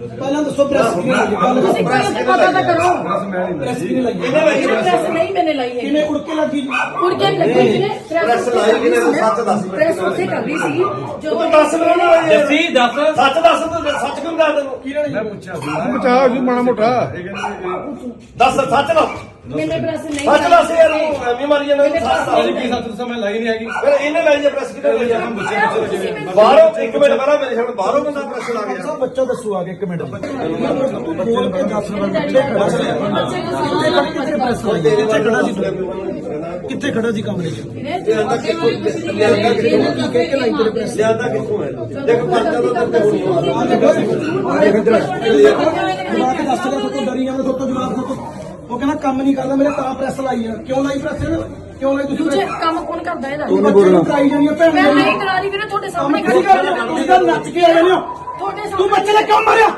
ਪਹਿਲਾਂ ਦੱਸੋ ਪ੍ਰੈਸ ਕਿਹਨੇ ਲਾਈ ਤੁਸੀਂ ਦੱਸੋ ਕੋਈ ਪਤਾ ਤਾਂ ਕਰੋ ਪ੍ਰੈਸ ਕਿਹਨੇ ਲਾਈ? ਪ੍ਰੈਸ ਨਹੀਂ ਮੈਨੇ ਲਾਈ ਹੈ? ਕਿਹਨੇ ਉੜ ਕੇ ਲੱਗੀ? ਜੀ ਉੜ ਕੇ ਲੱਗੀ ਜਿਹਨੇ ਪ੍ਰੈਸ ਲਾਈ ਕਿਹਨੇ? ਸੱਚ ਦੱਸ। ਪ੍ਰੈਸ ਉੱਥੇ ਕਰਦੀ ਸੀ ਜਦੋਂ ਦੱਸ ਮੈਨੂੰ ਨਾ ਇਹ। ਜੱਸੀ ਦੱਸ। ਸੱਚ ਦੱਸ ਤੂੰ ਸੱਚ ਕਿਉਂ ਦੱਸ ਤੈਨੂੰ ਮੈਂ ਪੁੱਛਿਆ ਸੀ। ਬਚਾ ਜੀ ਮਾੜਾ ਮੋਟਾ। ਦੱਸ ਸੱਚ ਦੱਸ ਮੈਨੇ ਪ੍ਰੈਸ ਨਹੀਂ ਸੱਚ ਦੱਸ ਯਾਰ ਤੂੰ ਐਵੇਂ ਮਾਰੀ ਜਾਂਦਾ ਤੂੰ ਸੱਚ ਦੱਸ ਅੱਜ ਕੀ ਸੱਤ ਸਮੇਂ ਲਾਈ ਨਹੀਂ ਹੈਗੀ। ਫਿਰ ਇਹਨੇ ਲਾਈ ਜੇ ਪ੍ਰੈਸ ਕਿਹਨੇ ਲਾਈ ਹਮ ਆ? ਬੱਚੇ ਬੱਚੇ ਜਿਵੇਂ ਬਾਹਰੋਂ ਇੱਕ ਮਿੰਟ ਬਾਹਰੋਂ ਮੇਰੇ ਸਾਹਮਣੇ ਬਾਹਰੋਂ ਬੰਦਾ ਪ੍ਰੈਸ ਲਾ ਗਿਆ ਸਭ ਬੱਚਾ ਦੱਸੋ ਆ ਕੇ ਇੱਕ ਮਿੰਟ ਤੂੰ ਬੋਲ ਕੇ ਦੱਸ ਕਿੱਥੇ ਖੜਾ ਸੀ? ਕਿੱਥੇ ਖੜਾ ਸੀ ਤੂੰ? ਕਿੱਥੇ ਖੜਾ ਸੀ ਕਮਰੇ 'ਚ? ਲਿਆਂਦਾ ਕਿੱਥੋਂ? ਲਿਆਂਦਾ ਕਿੱਥੋਂ? ਕੀ ਕਹਿ ਕੇ ਲਾਈ ਤੇਰੇ ਪ੍ਰੈਸ ਲਿਆਂਦਾ ਕਿੱਥੋਂ ਹੈ? ਦੇਖ ਪਰਚਾ ਤਾਂ ਤੇਰੇ ਹੋਣੀ ਜਵਾਬ ਕੇ ਦੱਸ ਰਿਹਾ ਤੋਂ ਡਰੀ ਜਾਂਦਾ ਤੋਂ ਜਵਾਬ ਤੋਂ ਉਹ ਕਹਿੰਦਾ ਕੰਮ ਨਹੀਂ ਕਰਦਾ ਮੇਰੇ ਤਾਂ ਪ੍ਰੈਸ ਲਾਈ ਆ ਕਿਉਂ ਲਾਈ ਪ੍ਰੈਸ ਇਹਨੇ? ਕਿਉਂ ਲਾਈ ਤੁਸੀਂ ਦੂਜੇ? ਕੰਮ ਕੌਣ ਕਰਦਾ ਇਹਦਾ ਤੂੰ ਬੱਚੇ ਨੂੰ ਕਰਾਈ ਜਾਨੀ ਭੈਣ ਮੈਂ। ਨਹੀਂ ਕਰਾ ਰਹੀ ਵੀਰੇ ਤੁਹਾਡੇ ਸਾਹਮਣੇ ਕਿਹੜੀ ਕਰ ਤੁਸੀਂ ਤਾਂ ਨੱਚ ਕੇ ਆ ਜਾਂਦੇ ਹੋ ਤੁਹਾਡੇ ਤੂੰ ਬੱਚੇ ਨੇ ਕਿਉਂ ਮਾਰਿਆ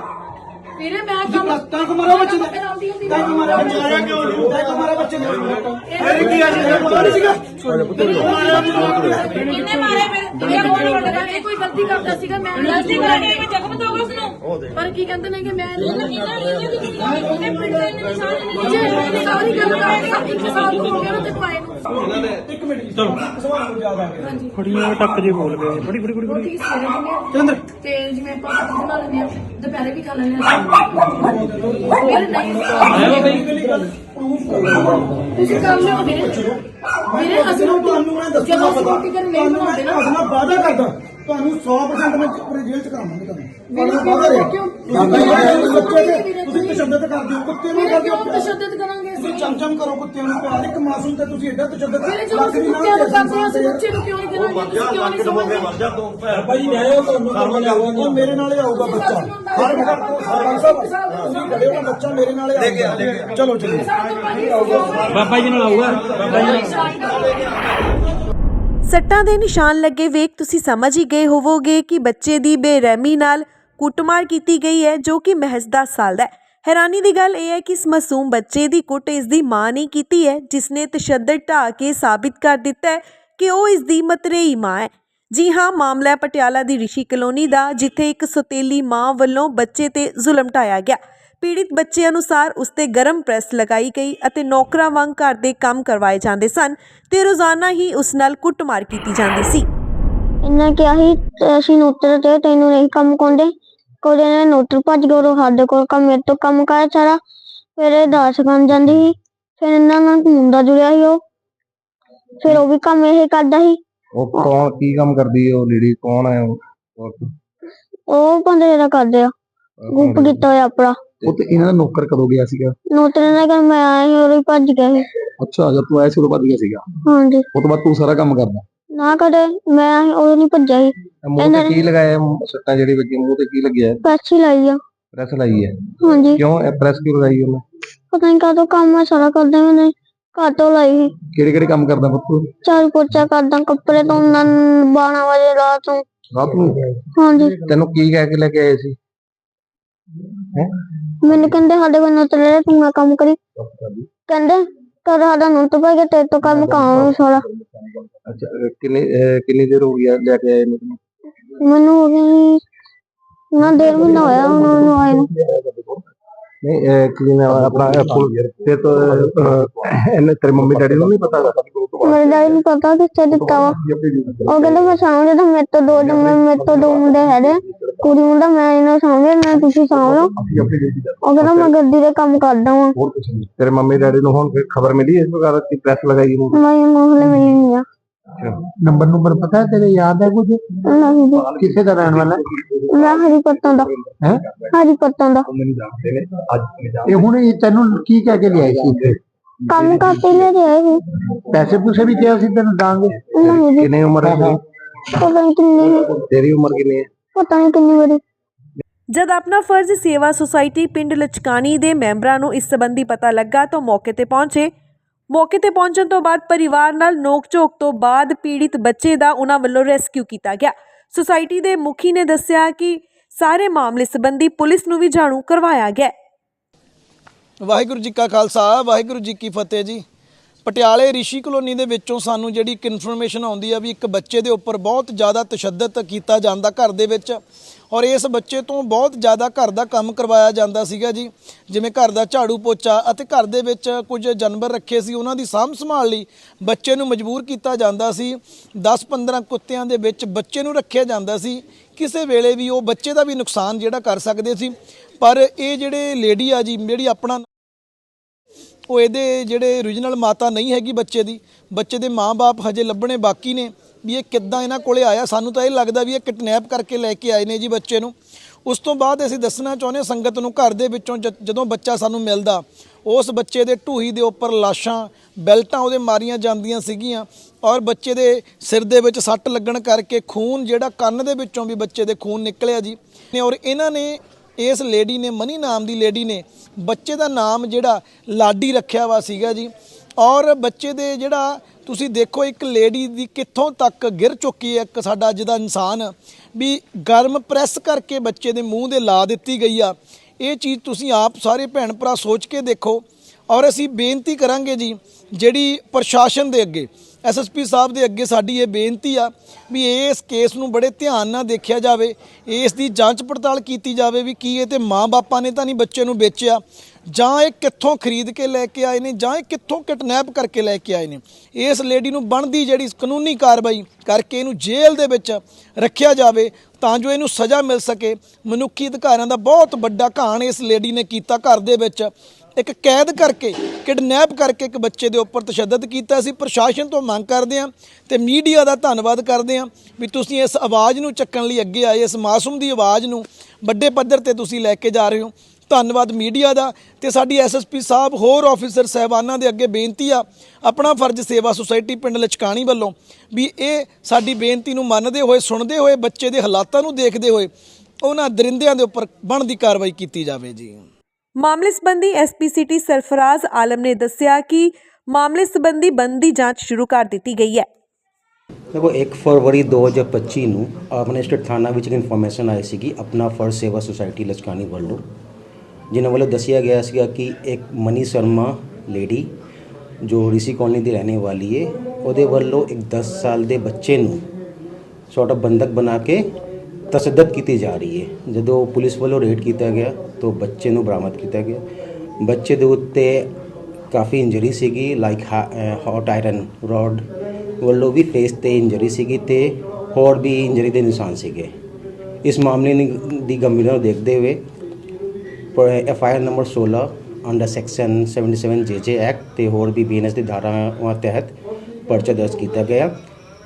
ਵੀਰੇ ਮੈਂ ਕੰਮ ਤਾਂ ਕਿਉਂ ਮਾਰਿਆ ਬੱਚੇ ਨੇ। ਤਾਂ ਕਿਉਂ ਮਾਰਿਆ ਬੱਚੇ ਨੇ। ਕਿਉਂ ਨਹੀਂ? ਤਾਂ ਕਿਉਂ ਮਾਰਿਆ ਬੱਚੇ ਨੇ। ਫਿਰ ਕੀ ਆ ਜੀ? ਪਤਾ ਨਹੀਂ ਸੀਗਾ। ਕਿੰਨੇ ਮਾਰੇ ਮੇਰੇ? ਇਹ ਕੌਣ ਵੱਡਾ ਇਹ ਕੋਈ ਗਲਤੀ ਕਰਦਾ ਸੀਗਾ ਮੈਂ ਗਲਤੀ ਕਰਾਂਗੇ ਮੈਂ ਜ਼ਖਮ ਦੋਗਾ ਉਸ ਨੂੰ ਪਰ ਕੀ ਕਹਿੰਦੇ ਨੇ ਕਿ ਮੈਂ ਨੇ ਉਹਨੇ ਪਿੰਡ ਦੇ ਨਿਸ਼ਾਨ ਨਹੀਂ ਸਾਰੀ ਗੱਲ ਕਰਾਂਗੇ ਇੱਕ ਸਾਲ ਤੋਂ ਹੋ ਗਿਆ ਨਾ ਤੇ ਪਾਏ ਨੂੰ। ਇੱਕ ਮਿੰਟ ਜੀ ਚਲੋ ਸਵਾਲ ਨੂੰ ਯਾਦ ਆ ਗਿਆ ਫੜੀਆਂ ਟੱਕ ਜੇ ਬੋਲ ਗਏ ਫੜੀ ਫੜੀ ਫੜੀ ਚੰਦਰ। ਤੇ ਜਿਵੇਂ ਆਪਾਂ ਬਣਾ ਲੈਂਦੇ ਆ ਦੁਪਹਿਰੇ ਵੀ ਖਾ ਲੈਂਦੇ ਆ। ਨਹੀਂ ਤੁਸੀਂ ਕੰਮ ਵੀਰੇ ਵੀਰੇ। ਅਸੀਂ ਤੁਹਾਨੂੰ ਤੁਹਾਨੂੰ ਮੈਂ ਦੱਸਣਾ ਜਦੋਂ ਅਸੀਂ ਪਤਾ। ਰੋਟੀ ਕਰਨ ਨਹੀਂ ਤੁਹਾਨੂੰ ਮੈਂ ਬਣਾਉਂਦੇ ਨਾ। ਆਪਣਾ ਵਾਅਦਾ ਕਰਦਾ। ਤੁਹਾਨੂੰ 100% ਮੈਂ ਪੂਰੇ ਜੇਲ੍ਹ ਚ ਕਰਾਵਾਂਗਾ ਤੁਹਾਨੂੰ ਤੁਹਾਨੂੰ ਰਿਹਾ ਕਿਉਂ? ਤੁਸੀਂ ਤਸ਼ੱਦਦ ਕਰਦੇ ਹੋ ਕੁੱਤੇ ਨੂੰ ਕਰਦੇ ਕਿਉਂ ਹੋ ਤਸ਼ੱਦਦ ਕਰਾਂਗੇ ਤੁਸੀਂ ਚਮਚਮ ਕਰੋ ਕੁੱਤਿਆਂ ਨੂੰ ਪਿਆਰ ਇੱਕ ਮਾਸੂਮ ਤੇ ਤੁਸੀਂ ਐਡਾ ਤਸ਼ੱਦਦ ਜਦੋਂ ਅਸੀਂ ਕੁੱਤਿਆਂ ਨੂੰ ਕਰਦੇ ਹਾਂ ਅਸੀਂ ਬੱਚੇ ਨੂੰ ਕਿਉਂ ਨਹੀਂ ਕਰਾਂਗੇ? ਕਿਉਂ ਨਹੀਂ ਸਮਝਦੇ? ਮਰ ਜਾ ਤੂੰ ਭੈਣ। ਭਾਈ ਨਿਆਇਓ ਤੁਹਾਨੂੰ ਕਰਨਾ ਜਾਊਗਾ ਉਹ ਮੇਰੇ ਨਾਲ ਹੀ ਆਊਗਾ ਬੱਚਾ। ਹਰ ਘਰ ਤੋਂ ਸਰਪੰਚ ਸਾਹਿਬ। ਤੁਸੀਂ ਖੜੇ ਹੋ ਨਾ ਬੱਚਾ ਮੇਰੇ ਨਾਲ ਹੀ ਆਊਗਾ। ਚਲੋ ਚਲੋ। ਬਾਬਾ ਜੀ ਨਾਲ ਆਊਗਾ। ਬਾਬਾ ਜੀ ਸੱਟਾਂ ਦੇ ਨਿਸ਼ਾਨ ਲੱਗੇ ਵੇਖ ਤੁਸੀਂ ਸਮਝ ਹੀ ਗਏ ਹੋਵੋਗੇ ਕਿ ਬੱਚੇ ਦੀ ਬੇਰਹਿਮੀ ਨਾਲ ਕੁੱਟਮਾਰ ਕੀਤੀ ਗਈ ਹੈ, ਜੋ ਕਿ ਮਹਿਜ਼ 10 ਸਾਲ ਦਾ ਹੈ। ਹੈਰਾਨੀ ਦੀ ਗੱਲ ਇਹ ਹੈ ਕਿ ਇਸ ਮਾਸੂਮ ਬੱਚੇ ਦੀ ਕੁੱਟ ਇਸ ਦੀ ਮਾਂ ਨੇ ਕੀਤੀ ਹੈ, ਜਿਸ ਨੇ ਤਸ਼ੱਦਦ ਢਾ ਕੇ ਸਾਬਿਤ ਕਰ ਦਿੱਤਾ ਹੈ ਕਿ ਉਹ ਇਸ ਦੀ ਮਤਰੇਈ ਮਾਂ ਹੈ। ਜੀ ਹਾਂ, ਮਾਮਲਾ ਪਟਿਆਲਾ ਦੀ ਰਿਸ਼ੀ ਕਲੋਨੀ ਦਾ, ਜਿੱਥੇ ਇੱਕ ਸੁਤੇਲੀ ਮਾਂ ਵੱਲੋਂ ਬੱਚੇ ਤੇ ਜ਼ੁਲਮ ਢਾਇਆ ਗਿਆ। ਪੀੜਿਤ ਬੱਚੇ ਅਨੁਸਾਰ ਉਸ ਤੇ ਗਰਮ ਪ੍ਰੈਸ ਲਗਾਈ ਗਈ ਅਤੇ ਨੌਕਰਾਂ ਵਾਂਗ ਘਰ ਦੇ ਕੰਮ ਕਰਵਾਏ ਜਾਂਦੇ ਸਨ ਤੇ ਰੋਜ਼ਾਨਾ ਹੀ ਉਸ ਨਾਲ ਕੁੱਟਮਾਰ ਕੀਤੀ ਜਾਂਦੀ ਸੀ। ਇਹਨਾਂ ਕਿਹਾ ਸੀ ਤੇ ਅਸੀਂ ਨੋਟਰ ਤੇ ਤੈਨੂੰ ਨਹੀਂ ਕੰਮ ਕੋਂਦੇ ਕੋਦੇ ਨੇ ਨੋਟਰ ਭੱਜ ਗਏ ਉਹ ਸਾਡੇ ਕੋਲ ਕੰਮ ਮੇਰੇ ਤੋਂ ਕੰਮ ਕਰ ਸਾਰਾ। ਫਿਰ ਇਹ ਦਾਸ ਬਣ ਜਾਂਦੀ ਸੀ। ਫਿਰ ਇਹਨਾਂ ਨਾਲ ਮੁੰਡਾ ਜੁੜਿਆ ਸੀ ਉਹ। ਫਿਰ ਉਹ ਵੀ ਕੰਮ ਇਹ ਕਰਦਾ ਸੀ। ਉਹ ਕੌਣ ਕੀ ਕੰਮ ਕਰਦੀ ਹੈ ਉਹ ਲੇਡੀ? ਕੌਣ ਹੈ ਉਹ? ਉਹ ਬੰਦੇ ਦਾ ਕਰਦੇ ਆ। ਗੁੱਪ ਕੀਤਾ ਹੋਇਆ ਆਪਣਾ। ਉਹ ਤੇ ਇਹਨਾਂ ਦਾ ਨੌਕਰ ਕਦੋਂ ਗਿਆ ਸੀਗਾ? ਨੋਟਰ ਨੇ ਕਿਹਾ ਮੈਂ ਆਇਆ ਸੀ ਉਹ ਵੀ ਭੱਜ ਗਿਆ ਸੀ। ਅੱਛਾ ਜਦ ਤੂੰ ਆਇਆ ਸੀ ਉਦੋਂ ਗਿਆ ਸੀਗਾ? ਹਾਂਜੀ। ਉਹ ਤੋਂ ਬਾਅਦ ਤੂੰ ਸਾਰਾ ਕੰਮ ਕਰਦਾ? ਨਾ ਕਦੇ ਮੈਂ ਉਹ ਨਹੀਂ ਭੱਜਿਆ ਸੀ। ਮੂੰਹ ਤੇ ਕੀ ਲਗਾਇਆ ਸੱਟਾਂ ਜਿਹੜੀ ਵੱਜੀ ਮੂੰਹ ਤੇ ਕੀ ਲੱਗਿਆ? ਪੈਸੀ ਲਾਈ ਆ। ਪ੍ਰੈਸ ਲਾਈ ਹੈ ਹਾਂਜੀ। ਕਿਉਂ? ਇਹ ਪ੍ਰੈਸ ਕਿਉਂ ਲਗਾਈ ਉਹਨੇ? ਪਤਾ ਨਹੀਂ ਕਾਹਤੋਂ ਕੰਮ ਮੈਂ ਸਾਰਾ ਕਰਦਾ ਮੈਨੇ ਘਰ ਤੋਂ ਲਾਈ ਸੀ? ਕਿਹੜੇ ਕਿਹੜੇ ਕੰਮ ਕਰਦਾ ਪੁੱਤ? ਝਾੜੂ ਪੋਚਾ ਕਰਦਾ ਕੱਪੜੇ ਧੋਂਦਾ 12 ਵਜੇ ਰਾਤ ਨੂੰ। ਰਾਤ ਨੂੰ? ਹਾਂਜੀ। ਤੈਨੂੰ ਕੀ ਕਹਿ ਕੇ ਲੈ ਕੇ ਆਏ ਸੀ? ਹੈ? ਮੈਨੂੰ ਕਹਿੰਦੇ ਸਾਡੇ ਕੋਲ ਨੋਟ ਲੈ ਤੂੰ ਨਾ ਕੰਮ ਕਰੀ। ਕਹਿੰਦੇ ਕਰ ਸਾਡਾ ਨੋਟ ਪੈ ਗਿਆ ਤੇਰੇ ਤੋਂ ਕੰਮ ਕਾਉਂ ਸਾਰਾ ਅੱਛਾ ਅਹ ਕਿੰਨੀ ਅਹ ਕਿੰਨੀ ਦੇਰ ਹੋ ਗਈ ਆ ਲੈ ਕੇ ਆਏ ਨੂੰ? ਤੈਨੂੰ? ਮੈਨੂੰ ਹੋ ਗਈ ਨਾ ਦੇਰ ਮਹੀਨਾ ਹੋਇਆ ਉਹਨਾਂ ਨੂੰ ਆਏ ਨੂੰ। ਨਹੀਂ ਅਹ ਕੀ ਨਾਮ ਆ ਆਪਣਾ ਇਹ ਫੁੱਲ ਤੇ ਤਾਂ ਅਹ, ਇਹਨੇ ਤੇਰੇ ਮੰਮੀ ਡੈਡੀ ਨੂੰ ਨਹੀਂ ਪਤਾ ਮੇਰੇ ਡੈਡੀ ਨੂੰ ਪਤਾ ਕਿੱਥੇ ਦਿੱਤਾ ਵਾ। ਉਹ ਕਹਿੰਦੇ ਮੈਂ ਸਾਂਭਦੇ ਤਾਂ ਮੇਰੇ ਤੋਂ ਦੋ ਜਮੇ ਮੇਰੇ ਤੋਂ ਦੋ ਮੁੰਡੇ ਹੈਗੇ ਕੁੜੀ ਮੁੰਡਾ ਮੈਂ ਇਹਨਾਂ ਸਾਂਭੇ ਮੈਂ ਤੁਸੀਂ ਸਾਂਭ ਲਓ। ਉਹ ਕਹਿੰਦਾ ਮੈਂ ਗੱਡੀ ਦੇ ਕੰਮ ਕਰਦਾ ਹੋਰ ਨਹੀਂ। ਤੇਰੇ ਮੰਮੀ ਡੈਡੀ ਨੂੰ ਹੁਣ ਖਬਰ ਮਿਲੀ ਇਸ ਪ੍ਰਕਾਰ ਦੀ ਪ੍ਰੈਸ ਲਗਾਈ ਨੂੰ ਮੈਂ ਮੋਹਲੇ ਮਿਲੀ ਨਹੀਂ ਆ। ਨੰਬਰ ਨੰਬਰ ਪਤਾ ਹੈ ਤੇਰੇ? ਯਾਦ ਹੈ ਕੁਝ ਨਹੀਂ ਜੀ। ਕਿਸੇ ਦਾ ਰਹਿਣ ਵਾਲਾ ਮੈਂ ਹਰੀ ਪੱਤੋਂ ਦਾ। ਹੈ? ਹਰੀ ਪੱਤੋਂ ਦਾ ਮੈਨੂੰ ਜਾਣਦੇ ਨੇ ਅੱਜ ਇਹ ਹੁਣ ਇਹ ਤੈਨੂੰ ਕੀ ਕਹਿ ਕੇ ਲਿਆਈ ਸੀ? ਕੰਮ ਕਰਤੇ ਲੈ ਰਹੇ ਸੀ। ਪੈਸੇ ਪੂਸੇ ਵੀ ਕਿਹਾ ਸੀ ਤੈਨੂੰ ਦਾਂਗੇ? ਨਹੀਂ ਕਿੰਨੀ ਉਮਰ ਹੈ ਨਹੀਂ ਹੈ, ਤੇਰੀ ਉਮਰ ਕਿੰਨੀ ਹੈ? ਪਤਾ ਨਹੀਂ ਕਿੰਨੀ ਵਾਰੀ। ਜਦ ਆਪਣਾ ਫਰਜ਼ ਸੇਵਾ ਸੁਸਾਇਟੀ ਪਿੰਡ ਲਚਕਾਨੀ ਦੇ ਮੈਂਬਰਾਂ ਨੂੰ ਇਸ ਸੰਬੰਧੀ ਪਤਾ ਲੱਗਾ ਤਾਂ ਮੌਕੇ ਤੇ ਪਹੁੰਚੇ। ਮੌਕੇ ਤੇ ਪਹੁੰਚਣ ਤੋਂ ਬਾਅਦ ਪਰਿਵਾਰ ਨਾਲ ਨੋਕ-ਝੋਕ ਤੋਂ ਬਾਅਦ ਪੀੜਿਤ ਬੱਚੇ ਦਾ ਉਹਨਾਂ ਵੱਲੋਂ ਰੈਸਕਿਊ ਕੀਤਾ ਗਿਆ। ਸੁਸਾਇਟੀ ਦੇ ਮੁਖੀ ਨੇ ਦੱਸਿਆ ਕਿ ਸਾਰੇ ਮਾਮਲੇ ਸੰਬੰਧੀ ਪੁਲਿਸ ਨੂੰ ਵੀ ਜਾਣੂ ਕਰਵਾਇਆ ਗਿਆ। ਵਾਹਿਗੁਰੂ ਜੀ ਕਾ ਖਾਲਸਾ ਵਾਹਿਗੁਰੂ ਜੀ ਕੀ ਫਤਿਹ ਜੀ। ਪਟਿਆਲੇ ਰਿਸ਼ੀ ਕਲੋਨੀ ਦੇ ਵਿੱਚੋਂ ਸਾਨੂੰ ਜਿਹੜੀ ਇੱਕ ਇਨਫੋਰਮੇਸ਼ਨ ਆਉਂਦੀ ਆ ਵੀ ਇੱਕ ਬੱਚੇ ਦੇ ਉੱਪਰ ਬਹੁਤ ਜ਼ਿਆਦਾ ਤਸ਼ੱਦਦ ਕੀਤਾ ਜਾਂਦਾ ਘਰ ਦੇ ਵਿੱਚ। ਔਰ ਇਸ ਬੱਚੇ ਤੋਂ ਬਹੁਤ ਜ਼ਿਆਦਾ ਘਰ ਦਾ ਕੰਮ ਕਰਵਾਇਆ ਜਾਂਦਾ ਸੀਗਾ ਜੀ। ਜਿਵੇਂ ਘਰ ਦਾ ਝਾੜੂ ਪੋਚਾ ਅਤੇ ਘਰ ਦੇ ਵਿੱਚ ਕੁਝ ਜਾਨਵਰ ਰੱਖੇ ਸੀ, ਉਹਨਾਂ ਦੀ ਸਾਂਭ ਸੰਭਾਲ ਲਈ ਬੱਚੇ ਨੂੰ ਮਜਬੂਰ ਕੀਤਾ ਜਾਂਦਾ ਸੀ। 10-15 ਕੁੱਤਿਆਂ ਦੇ ਵਿੱਚ ਬੱਚੇ ਨੂੰ ਰੱਖਿਆ ਜਾਂਦਾ ਸੀ। ਕਿਸੇ ਵੇਲੇ ਵੀ ਉਹ ਬੱਚੇ ਦਾ ਵੀ ਨੁਕਸਾਨ ਜਿਹੜਾ ਕਰ ਸਕਦੇ ਸੀ। ਪਰ ਇਹ ਜਿਹੜੇ ਲੇਡੀ ਆ ਜੀ, ਜਿਹੜੀ ਆਪਣਾ ਉਹ ਇਹਦੇ ਜਿਹੜੇ origignal ਮਾਤਾ ਨਹੀਂ ਹੈਗੀ ਬੱਚੇ ਦੀ, ਬੱਚੇ ਦੇ ਮਾਪੇ ਹਜੇ ਲੱਭਣੇ ਬਾਕੀ ਨੇ, ਵੀ ਇਹ ਕਿੱਦਾਂ ਇਹਨਾਂ ਕੋਲੇ ਆਇਆ। ਸਾਨੂੰ ਤਾਂ ਇਹ ਲੱਗਦਾ ਵੀ ਇਹ ਕਿਡਨੈਪ ਕਰਕੇ ਲੈ ਕੇ ਆਏ ਨੇ ਜੀ ਬੱਚੇ ਨੂੰ। ਉਸ ਤੋਂ ਬਾਅਦ ਅਸੀਂ ਦੱਸਣਾ ਚਾਹੁੰਦੇ ਹਾਂ ਸੰਗਤ ਨੂੰ ਘਰ ਦੇ ਵਿੱਚੋਂ ਜਦੋਂ ਬੱਚਾ ਸਾਨੂੰ ਮਿਲਦਾ, ਉਸ ਬੱਚੇ ਦੇ ਢੂਹੀ ਦੇ ਉੱਪਰ ਲਾਸ਼ਾਂ, ਬੈਲਟਾਂ ਉਹਦੇ ਮਾਰੀਆਂ ਜਾਂਦੀਆਂ ਸੀਗੀਆਂ ਔਰ ਬੱਚੇ ਦੇ ਸਿਰ ਦੇ ਵਿੱਚ ਸੱਟ ਲੱਗਣ ਕਰਕੇ ਖੂਨ ਜਿਹੜਾ ਕੰਨ ਦੇ ਵਿੱਚੋਂ ਵੀ ਬੱਚੇ ਦੇ ਖੂਨ ਨਿਕਲਿਆ ਜੀ। ਔਰ ਇਹਨਾਂ ਨੇ ਇਸ ਲੇਡੀ ਨੇ, ਮਨੀ ਨਾਮ ਦੀ ਲੇਡੀ ਨੇ ਬੱਚੇ ਦਾ ਨਾਮ ਜਿਹੜਾ ਲਾਡੀ ਰੱਖਿਆ ਵਾ ਸੀਗਾ ਜੀ। ਔਰ ਬੱਚੇ ਦੇ ਜਿਹੜਾ, ਤੁਸੀਂ ਦੇਖੋ ਇੱਕ ਲੇਡੀ ਦੀ ਕਿੱਥੋਂ ਤੱਕ ਗਿਰ ਚੁੱਕੀ ਹੈ ਇੱਕ ਸਾਡਾ ਅੱਜ ਦਾ ਇਨਸਾਨ, ਵੀ ਗਰਮ ਪ੍ਰੈਸ ਕਰਕੇ ਬੱਚੇ ਦੇ ਮੂੰਹ ਦੇ ਲਾ ਦਿੱਤੀ ਗਈ ਆ। ਇਹ ਚੀਜ਼ ਤੁਸੀਂ ਆਪ ਸਾਰੇ ਭੈਣ ਭਰਾ ਸੋਚ ਕੇ ਦੇਖੋ। ਔਰ ਅਸੀਂ ਬੇਨਤੀ ਕਰਾਂਗੇ ਜੀ, ਜਿਹੜੀ ਪ੍ਰਸ਼ਾਸਨ ਦੇ ਅੱਗੇ ਐਸਐਸਪੀ ਸਾਹਿਬ ਦੇ ਅੱਗੇ ਸਾਡੀ ਇਹ ਬੇਨਤੀ ਆ ਵੀ ਇਸ ਕੇਸ ਨੂੰ ਬੜੇ ਧਿਆਨ ਨਾਲ ਦੇਖਿਆ ਜਾਵੇ, ਇਸ ਦੀ ਜਾਂਚ ਪੜਤਾਲ ਕੀਤੀ ਜਾਵੇ ਵੀ ਕੀ ਇਹ ਤੇ ਮਾਂ-ਬਾਪਾਂ ਨੇ ਤਾਂ ਨਹੀਂ ਬੱਚੇ ਨੂੰ ਵੇਚਿਆ, ਜਾਂ ਇਹ ਕਿੱਥੋਂ ਖਰੀਦ ਕੇ ਲੈ ਕੇ ਆਏ ਨੇ, ਜਾਂ ਇਹ ਕਿੱਥੋਂ ਕਿਡਨੈਪ ਕਰਕੇ ਲੈ ਕੇ ਆਏ ਨੇ। ਇਸ ਲੇਡੀ ਨੂੰ ਬਣਦੀ ਜਿਹੜੀ ਕਾਨੂੰਨੀ ਕਾਰਵਾਈ ਕਰਕੇ ਇਹਨੂੰ ਜੇਲ੍ਹ ਦੇ ਵਿੱਚ ਰੱਖਿਆ ਜਾਵੇ, ਤਾਂ ਜੋ ਇਹਨੂੰ ਸਜ਼ਾ ਮਿਲ ਸਕੇ। ਮਨੁੱਖੀ ਅਧਿਕਾਰਾਂ ਦਾ ਬਹੁਤ ਵੱਡਾ ਘਾਣ ਇਸ ਲੇਡੀ ਨੇ ਕੀਤਾ ਘਰ ਦੇ ਵਿੱਚ। ਇੱਕ ਕੈਦ ਕਰਕੇ, ਕਿਡਨੈਪ ਕਰਕੇ ਇੱਕ ਬੱਚੇ ਦੇ ਉੱਪਰ ਤਸ਼ੱਦਦ ਕੀਤਾ ਸੀ। ਪ੍ਰਸ਼ਾਸਨ ਤੋਂ ਮੰਗ ਕਰਦੇ ਹਾਂ ਤੇ ਮੀਡੀਆ ਦਾ ਧੰਨਵਾਦ ਕਰਦੇ ਹਾਂ ਵੀ ਤੁਸੀਂ ਇਸ ਆਵਾਜ਼ ਨੂੰ ਚੱਕਣ ਲਈ ਅੱਗੇ ਆਏ, ਇਸ ਮਾਸੂਮ ਦੀ ਆਵਾਜ਼ ਨੂੰ ਵੱਡੇ ਪੱਧਰ ਤੇ ਤੁਸੀਂ ਲੈ ਕੇ ਜਾ ਰਹੇ ਹੋ। ਧੰਨਵਾਦ ਮੀਡੀਆ ਦਾ ਤੇ ਸਾਡੀ ਐਸਐਸਪੀ ਸਾਹਿਬ, ਹੋਰ ਆਫੀਸਰ ਸਹਿਬਾਨਾਂ ਦੇ ਅੱਗੇ ਬੇਨਤੀ ਆ, ਆਪਣਾ ਫਰਜ਼ ਸੇਵਾ ਸੁਸਾਇਟੀ ਪਿੰਡ ਲਚਕਾਣੀ ਵੱਲੋਂ ਵੀ ਇਹ ਸਾਡੀ ਬੇਨਤੀ ਨੂੰ ਮੰਨਦੇ ਹੋਏ, ਸੁਣਦੇ ਹੋਏ, ਬੱਚੇ ਦੇ ਹਾਲਾਤਾਂ ਨੂੰ ਦੇਖਦੇ ਹੋਏ ਉਹਨਾਂ ਦਰਿੰਦਿਆਂ ਦੇ ਉੱਪਰ ਬਣਦੀ ਕਾਰਵਾਈ ਕੀਤੀ ਜਾਵੇ ਜੀ। ਮਾਮਲੇ ਸੰਬੰਧੀ ਐਸਪੀ ਸਿਟੀ ਸਰਫਰਾਜ਼ ਆਲਮ ਨੇ ਦੱਸਿਆ ਕਿ ਮਾਮਲੇ ਸੰਬੰਧੀ ਬੰਦੀ ਜਾਂਚ ਸ਼ੁਰੂ ਕਰ ਦਿੱਤੀ ਗਈ ਹੈ। ਦੇਖੋ 1 ਫਰਵਰੀ 2025 ਨੂੰ ਆਪਣੇ ਸਟੇਟ ਥਾਣਾ ਵਿੱਚ ਇੱਕ ਇਨਫੋਰਮੇਸ਼ਨ ਆਈ ਸੀਗੀ, ਆਪਣਾ ਫਰਜ਼ ਸੇਵਾ ਸੁਸਾਇਟੀ ਲਚਕਾਨੀ ਵੱਲੋਂ, ਜਿਨ੍ਹਾਂ ਵੱਲੋਂ ਦੱਸਿਆ ਗਿਆ ਸੀਗਾ ਕਿ ਇੱਕ ਮਨੀ ਸ਼ਰਮਾ ਲੇਡੀ ਜੋ ਰਿਸ਼ੀ ਕਲੋਨੀ ਦੀ ਰਹਿਣੇ ਵਾਲੀ ਹੈ ਉਹਦੇ ਵੱਲੋਂ ਇੱਕ 10 ਸਾਲ ਦੇ ਬੱਚੇ ਨੂੰ ਸੌਟ ਆਫ ਬੰਦਕ ਬਣਾ ਕੇ ਤਸੱਦਦ ਕੀਤੀ ਜਾ ਰਹੀ ਹੈ। ਜਦੋਂ ਪੁਲਿਸ ਵੱਲੋਂ ਰੇਡ ਕੀਤਾ ਗਿਆ, ਤਾਂ ਬੱਚੇ ਨੂੰ ਬਰਾਮਦ ਕੀਤਾ ਗਿਆ। ਬੱਚੇ ਦੇ ਉੱਤੇ ਕਾਫੀ ਇੰਜਰੀ ਸੀਗੀ ਲਾਈਕ ਹੌਟ ਆਇਰਨ ਰੋਡ ਵੱਲੋਂ ਵੀ ਫੇਸ ਤੇ ਇੰਜਰੀ ਸੀਗੀ ਤੇ ਹੋਰ ਵੀ ਇੰਜਰੀ ਦੇ ਨਿਸ਼ਾਨ ਸੀਗੇ। ਇਸ ਮਾਮਲੇ ਨੂੰ- ਦੀ ਗੰਭੀਰਤਾ ਨੂੰ ਦੇਖਦੇ ਹੋਏ F I R number 16 under section 77 JJ act ਤੇ ਹੋਰ ਵੀ ਬੀਐਨਐਸ ਦੀ ਧਾਰਾਵਾਂ ਤਹਿਤ ਪਰਚਾ ਦਰਜ ਕੀਤਾ ਗਿਆ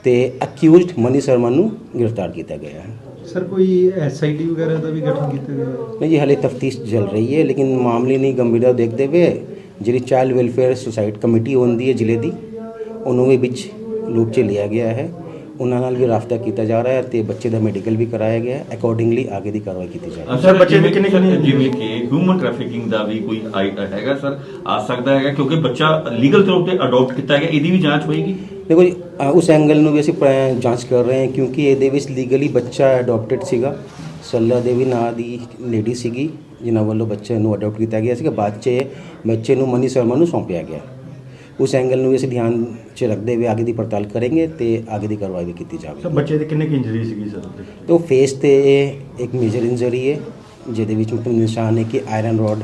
ਤੇ ਅਕਿਊਜ਼ਡ ਮਨੀ ਸ਼ਰਮਾ ਨੂੰ ਗ੍ਰਿਫਤਾਰ ਕੀਤਾ ਗਿਆ। ਹੈ ਸਰ ਕੋਈ ਐਸਆਈਟੀ ਵਗੈਰਾ ਦਾ ਵੀ ਗਠਨ ਕੀਤਾ ਗਿਆ? ਹੈ? ਨਹੀਂ ਜੀ ਹਲੇ ਤਫਤੀਸ਼ ਚੱਲ ਰਹੀ ਹੈ ਲੇਕਿਨ ਮਾਮਲੇ ਦੀ ਗੰਭੀਰਤਾ ਦੇਖਦੇ ਹੋਏ ਜਿਹੜੀ ਚਾਈਲਡ ਵੈਲਫੇਅਰ ਸੁਸਾਇਟੀ ਕਮੇਟੀ ਹੁੰਦੀ ਹੈ ਜ਼ਿਲ੍ਹੇ ਦੀ ਉਹਨੂੰ ਵੀ ਵਿੱਚ ਲੂਪ 'ਚ ਲਿਆ ਗਿਆ ਹੈ। ਉਹਨਾਂ ਨਾਲ ਵੀ ਰਾਬਤਾ ਕੀਤਾ ਜਾ ਰਿਹਾ ਹੈ ਤੇ ਬੱਚੇ ਦਾ ਮੈਡੀਕਲ ਵੀ ਕਰਾਇਆ ਗਿਆ ਹੈ। ਅਕੋਰਡਿੰਗਲੀ ਅੱਗੇ ਦੀ ਕਾਰਵਾਈ ਕੀਤੀ ਜਾਏਗੀ। ਸਰ, ਬੱਚੇ ਦੀ ਕਿੰਨੀ- ਕਿੰਨੀ- ਜਿਵੇਂ ਕਿ ਹਿਊਮਨ ਟ੍ਰੈਫਿਕਿੰਗ ਦਾ ਵੀ ਕੋਈ ਆਈ- ਹੈਗਾ ਸਰ? ਆ ਸਕਦਾ ਹੈਗਾ ਕਿਉਂਕਿ ਬੱਚਾ ਲੀਗਲ ਤੌਰ ਤੇ ਅਡਾਪਟ ਕੀਤਾ ਗਿਆ ਇਹਦੀ ਵੀ ਜਾਂਚ ਹੋਏਗੀ? ਦੇਖੋ ਜੀ ਅ, ਉਸ ਐਂਗਲ ਨੂੰ ਵੀ ਅਸੀਂ ਪ- ਜਾਂਚ ਕਰ ਰਹੇ ਹਾਂ ਕਿਉਂਕਿ ਇਹਦੇ ਵਿੱਚ ਲੀਗਲੀ ਬੱਚਾ ਅਡਾਪਟਡ ਸੀਗਾ। ਸੱਲਾ ਦੇਵੀ ਨਾਂ ਦੀ ਲੇਡੀ ਸੀਗੀ ਜਿਨ੍ਹਾਂ ਵੱਲੋਂ ਬੱਚੇ ਨੂੰ ਅਡਾਪਟ ਕੀਤਾ ਗਿਆ ਸੀਗਾ। ਬਾਅਦ 'ਚ ਬੱਚੇ ਨੂੰ ਮਨੀ ਸ਼ਰਮਾ ਨੂੰ ਸੌਂਪਿਆ ਗਿਆ। ਉਸ ਐਂਗਲ ਨੂੰ ਵੀ ਅਸੀਂ ਧਿਆਨ 'ਚ ਰੱਖਦੇ ਹੋਏ ਅੱਗੇ ਦੀ ਪੜਤਾਲ ਕਰਾਂਗੇ ਤੇ ਅੱਗੇ ਦੀ ਕਾਰਵਾਈ ਵੀ ਕੀਤੀ ਸਰ ਜਾਵੇਗੀ ਬੱਚੇ ਦੀ ਕਿੰਨੀ ਕੁ ਇੰਜਰੀ ਸੀਗੀ ਸਰ? ਤੇ ਉਹ ਫੇਸ ਤੇ ਇੱਕ ਮੇਜਰ ਇੰਜਰੀ ਹੈ ਜਿਹਦੇ ਵਿੱਚ ਮਤਲਬ ਨਿਸ਼ਾਨ ਹੈ ਕਿ ਆਇਰਨ ਰੋਡ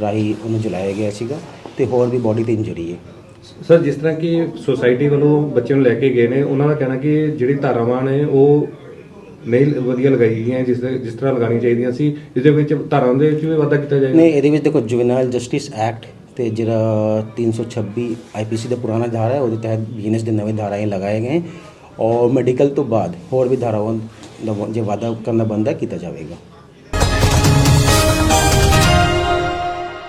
ਰਾਹੀਂ ਉਹਨੂੰ ਜਲਾਇਆ ਗਿਆ ਸੀਗਾ ਤੇ ਹੋਰ ਵੀ ਬਾਡੀ ਤੇ ਇੰਜਰੀ ਹੈ। ਸਰ, ਜਿਸ ਤਰ੍ਹਾਂ ਕਿ ਸੁਸਾਇਟੀ ਵੱਲੋਂ ਬੱਚਿਆਂ ਨੂੰ ਲੈ ਕੇ ਗਏ ਨੇ, ਉਹਨਾਂ ਦਾ ਕਹਿਣਾ ਕਿ ਜਿਹੜੀ ਧਾਰਾਵਾਂ ਨੇ, ਉਹ ਨਹੀਂ ਵਧੀਆ ਲਗਾਈ ਗਈਆਂ, ਜਿਸ ਜਿਸ ਤਰ੍ਹਾਂ ਲਗਾਉਣੀਆਂ ਚਾਹੀਦੀਆਂ ਸੀ ਇਸ ਦੇ ਵਿੱਚ ਧਾਰਾਵਾਂ ਦੇ ਵਿੱਚ ਵੀ ਵਾਧਾ ਕੀਤਾ ਜਾਏਗਾ? ਨਹੀਂ, ਇਹਦੇ ਵਿੱਚ ਦੇਖੋ ਜੁਵੈਨਾਈਲ ਜਸਟਿਸ ਐਕਟ ਤੇ ਜਿਹੜਾ 326 ਆਈਪੀਸੀ ਦਾ ਪੁਰਾਣਾ ਧਾਰਾ ਹੈ, ਉਹਦੇ ਤਹਿਤ ਬੀਐਨਐਸ ਦੇ ਨਵੇਂ ਧਾਰਾएं ਲਗਾਏ ਗਏ ਔਰ ਮੈਡੀਕਲ ਤੋਂ ਬਾਅਦ ਹੋਰ ਵੀ ਧਾਰਾਵਾਂ ਦਾ ਜੇ ਵਾਧਾ ਕਰਨਾ ਬੰਦਾ ਕੀਤਾ ਜਾਵੇਗਾ।